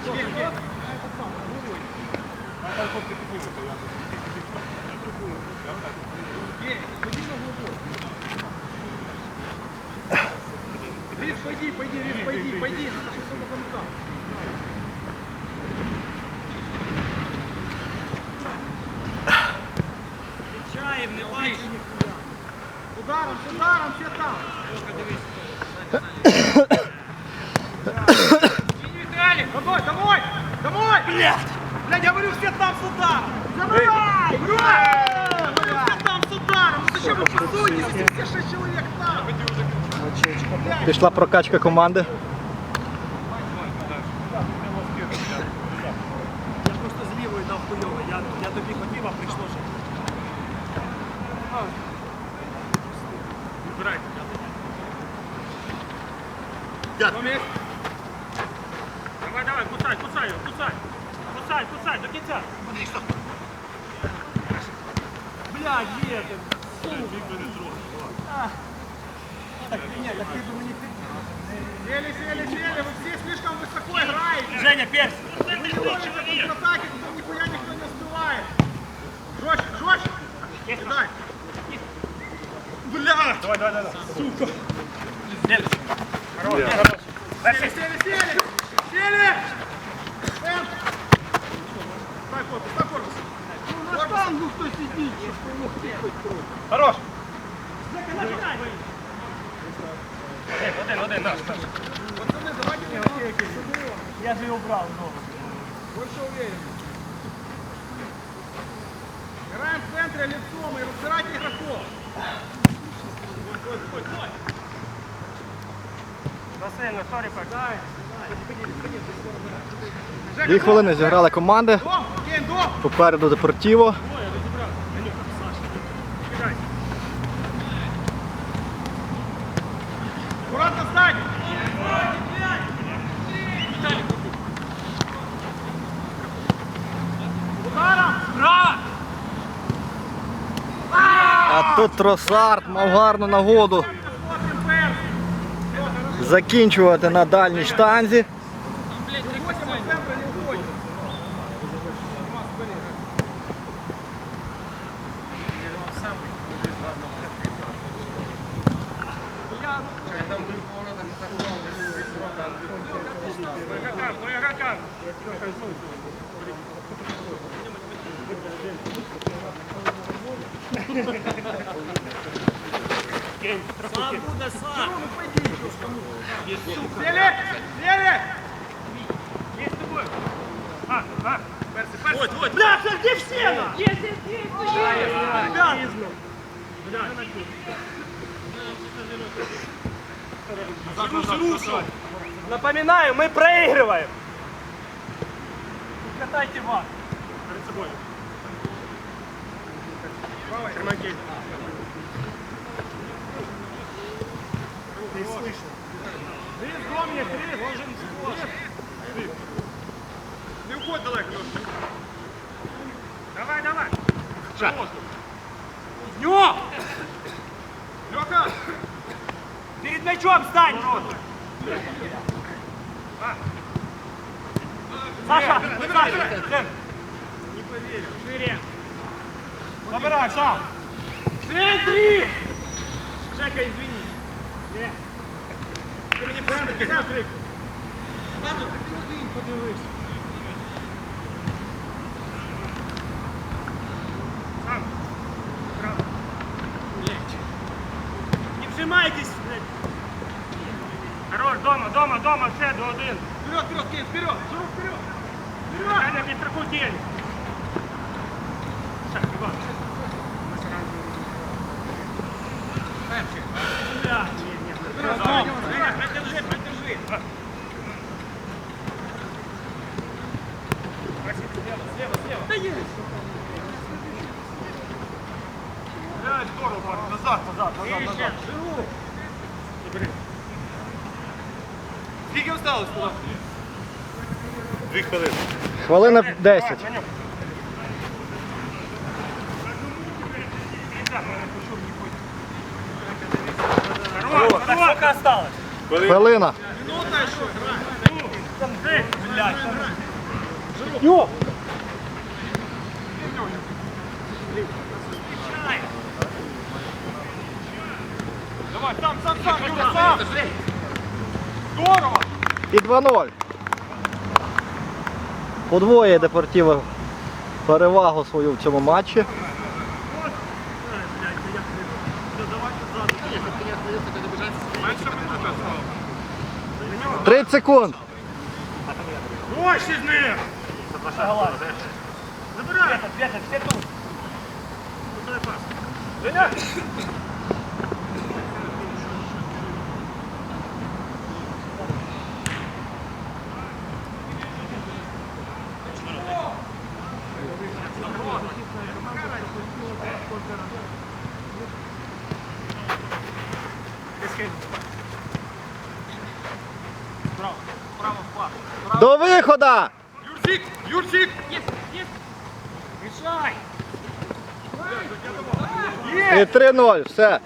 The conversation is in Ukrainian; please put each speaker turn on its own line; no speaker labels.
Риш, пойди, пойди, Риш, пойди, пойди, надо чтобы он
там там. Включаем, не бачиш.
Ударом, ударом, все там. Только дивись. Блядь! Блядь, я говорю, все там с ударом! Забирай! Ура! Говорю, все там с ударом! Ну зачем вы пасуетесь, если все шесть человек там?
Пішла прокачка команди.
Я просто з лівої дав хуйово. Я, я тобі хотів, а прийшло ще. Вибирайте. Давай, давай, кусай, кусай його, кусай. Кусай, кусай, до кінця. Блядь, є ти.
Сели, сели, сели, вы все слишком высоко играете!
Женя, перс.
Не контратаки, тут нихуя никто не успевает! Жестче, жестче! Дай! Бля!
Давай, давай, давай. Сука.
Сели, сели, сели! Сели! Эм! Ну на штангу кто сидит?
Хорош. Один, один, один, наш.
Пацаны, давайте не гейки,
Я же його брав знову.
Больше уверен. Играем в центре лицом и разбирайте игроков.
Василь, сорі, дай.
Дві хвилини зіграли команди. Попереду Депортіво. А тут Тросард мав гарну нагоду закінчувати на дальній штанзі.
Сам буде сам.
Селек! Селек!
Є з тобою. А, а, перси, перси. Вот, вот. Бля, серди в стену! Є, є, є, є. Ребята! Бля, Напоминаю, мы проигрываем. Катайте вас. Перед собой. Кермаки. Не
слышно. Крис, до меня, Крис. Должен уходь далеко.
Давай, давай. Ша.
Днем!
Під м'ячом стань просто. Саша, Саша,
Не поверю.
Шире. Забирай, сам. Смотри! Жека, извини. Нет. Ты мне правда, ты смотри.
Ладно, ты на дым подивись.
Сам. Правда. Легче. Не вжимайтесь. Дома, все, до один.
Вперед, вперед, Кен, вперед! Шуруп, вперед! Вперед!
Таня, не страхуй тень. Шаг, Иван. Бля.
Вперед, давай, Дима,
Женя, подержи, подержи. Слева, слева, слева.
Да есть!
Блядь, здорово, парень. Назад, назад, назад, назад.
Живу!
Скільки осталось туди? Дві хвилини.
Хвилина 10.
Хорош, сколько осталось?
Хвилина.
Минута еще!
Там, блядь.
Йо!
Давай, сам, сам, сам, Юра, сам. Здорово.
І 2-0. Подвоє Депортіво перевагу свою в цьому матчі. 30 секунд.
Ось із ним. Забирай. Все тут. Дай пас. Право, право.
До виходу!
Юрчик, Юрчик! Є, є! Рішай!
І 3-0. Все.